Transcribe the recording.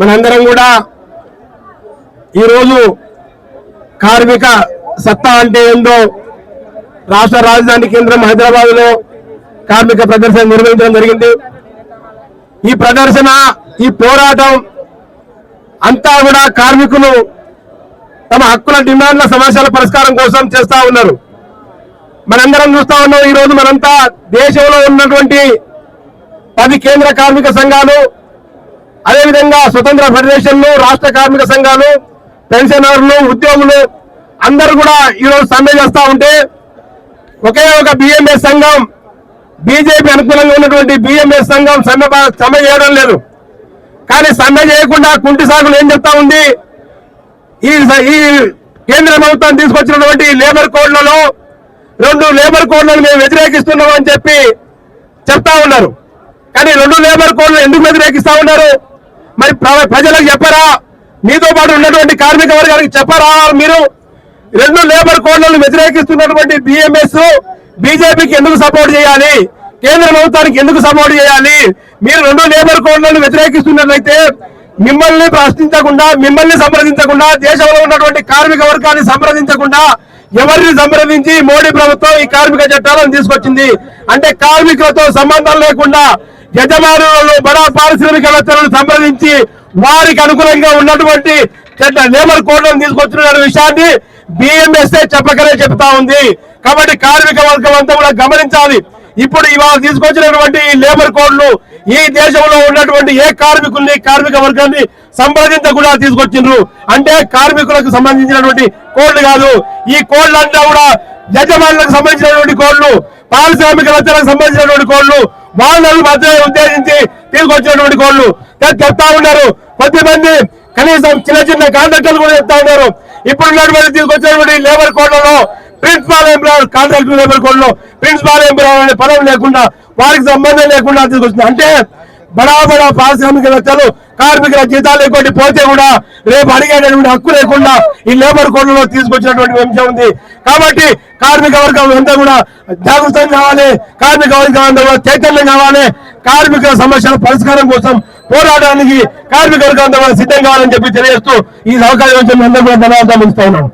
మనందరం కూడా ఈరోజు కార్మిక సత్తా అంటే ఏందో రాష్ట్ర రాజధాని కేంద్రం హైదరాబాద్లో కార్మిక ప్రదర్శన నిర్వహించడం జరిగింది. ఈ ప్రదర్శన ఈ పోరాటం అంతా కూడా కార్మికులు తమ హక్కుల డిమాండ్ల సమస్యల పరిష్కారం కోసం చేస్తా ఉన్నారు. మనందరం చూస్తా ఉన్నాం ఈ రోజు మనంతా దేశంలో ఉన్నటువంటి పది కేంద్ర కార్మిక సంఘాలు అదేవిధంగా స్వతంత్ర ఫెడరేషన్లు రాష్ట్ర కార్మిక సంఘాలు పెన్షనర్లు ఉద్యోగులు అందరూ కూడా ఈరోజు సమ్మె చేస్తూ ఉంటే ఒకే ఒక బిఎంఎస్ సంఘం బీజేపీ అనుకూలంగా ఉన్నటువంటి బిఎంఎస్ సంఘం సమ్మె సమ్మె చేయడం లేదు. కానీ సమ్మె చేయకుండా కుంటి సాగులు ఏం చెప్తా ఉంది? ఈ ఈ కేంద్ర ప్రభుత్వం తీసుకొచ్చినటువంటి లేబర్ కోడ్లలో రెండు లేబర్ కోడ్లను మేము వ్యతిరేకిస్తున్నాం అని చెప్పి చెప్తా ఉన్నారు. కానీ రెండు లేబర్ కోడ్లు ఎందుకు వ్యతిరేకిస్తా ఉన్నారు? మరి ప్ర- ప్రజలకు చెప్పరా? మీతో పాటు ఉన్నటువంటి కార్మిక వర్గానికి చెప్పరా మీరు? రెండు లేబర్ కోడ్లను వ్యతిరేకిస్తున్నటువంటి బిఎంఎస్ బీజేపీకి ఎందుకు సపోర్ట్ చేయాలి? కేంద్ర ప్రభుత్వానికి ఎందుకు సపోర్ట్ చేయాలి? మీరు రెండు లేబర్ కోడ్లను వ్యతిరేకిస్తున్నట్లయితే మిమ్మల్ని ప్రశ్నించకుండా మిమ్మల్ని సంప్రదించకుండా దేశంలో ఉన్నటువంటి కార్మిక వర్గాన్ని సంప్రదించకుండా ఎవరిని సంప్రదించి మోడీ ప్రభుత్వం ఈ కార్మిక చట్టాలను తీసుకొచ్చింది? అంటే కార్మికులతో సంబంధం లేకుండా యజమానులను బడా పారిశ్రామికవేత్తలను సంప్రదించి వారికి అనుకూలంగా ఉన్నటువంటి లేబర్ కోడ్లను తీసుకొచ్చిన విషయాన్ని బిఎంఎస్ఏ చెప్పకనే చెప్తా ఉంది. కాబట్టి కార్మిక వర్గం అంతా కూడా గమనించాలి. ఇప్పుడు ఇవాళ తీసుకొచ్చినటువంటి ఈ లేబర్ కోడ్లు ఈ దేశంలో ఉన్నటువంటి ఏ కార్మికుల్ని కార్మిక వర్గాన్ని సంప్రదించకుండా తీసుకొచ్చిండ్రు. అంటే కార్మికులకు సంబంధించినటువంటి కోడ్లు కాదు. ఈ కోడ్లు అంతా కూడా యజమానులకు సంబంధించినటువంటి కోడ్లు పారిశ్రామికవేత్తలకు సంబంధించినటువంటి కోడ్లు వాళ్ళను మధ్య ఉద్దేశించి తీసుకొచ్చినటువంటి కోడ్లు చెప్తా ఉన్నారు. కొద్దిమంది కనీసం చిన్న చిన్న కాంట్రాక్టర్లు కూడా చెప్తా ఉన్నారు. ఇప్పుడు ఉన్నటువంటి తీసుకొచ్చినటువంటి లేబర్ కోడ్లలో ప్రిన్సిపాల్ ఎంప్లాయర్ కాంట్రాక్టర్ లేబర్ కోడ్లో ప్రిన్సిపాల్ ఎంప్లాయర్ అనే పదం లేకుండా వారికి సంబంధం లేకుండా తీసుకొచ్చింది. అంటే బడా బడా పారిశ్రామికవేత్తలు కార్మికుల జీతాలు ఎక్కువ పోతే కూడా రేపు అడిగేటటువంటి హక్కు లేకుండా ఈ లేబర్ కోడ్లలో తీసుకొచ్చినటువంటి అంశం ఉంది. కాబట్టి కార్మిక వర్గం అంతా కూడా జాగృతం కావాలి కార్మిక వర్గం అంతా కూడా చైతన్యం కావాలి. కార్మికుల సమస్యల పరిష్కారం కోసం పోరాటానికి కార్మిక వర్గం అంతా కూడా సిద్ధం కావాలని చెప్పి తెలియజేస్తూ ఈ అవకాశం అందరూ కూడా ధన్యవాదాలు ఇస్తా ఉన్నాను